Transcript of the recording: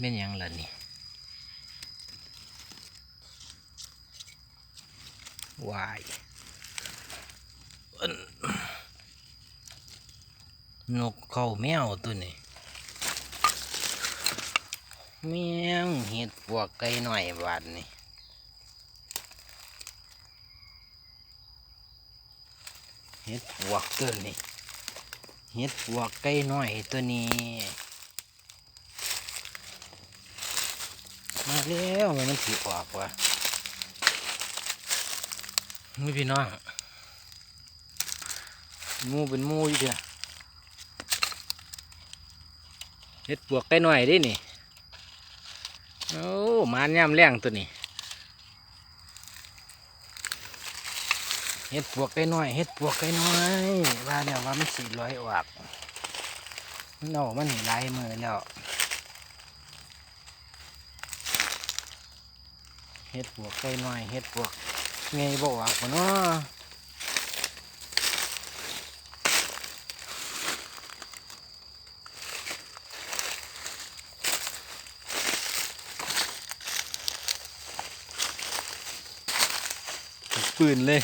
แม่นยังล่ะนี่วายนนกเขาแมวตัวนี้แมวเห็ดปวกไก่หน่อยบาดนี่เห็ดปวกตัวนี้เห็ดปวกไก่หน่อยตัวนี้ มาแล้วมันมันถือออกว่ะนี่พี่น้องมูเป็นมูอยู่เดียวเฮ็ดปวกไก่หน่อยดินี่โอ้มาย่ำแรงตัวนี้เฮ็ดปวกไก่หน่อยเฮ็ดปวกไก่หน่อยว่าแล้วว่ามันสีร้อยออกมันออกมันหลายมือแล้ว เฮ็ดปวกไก่น้อยเฮ็ดปวกไงบอกว่าเนาะปืนเลย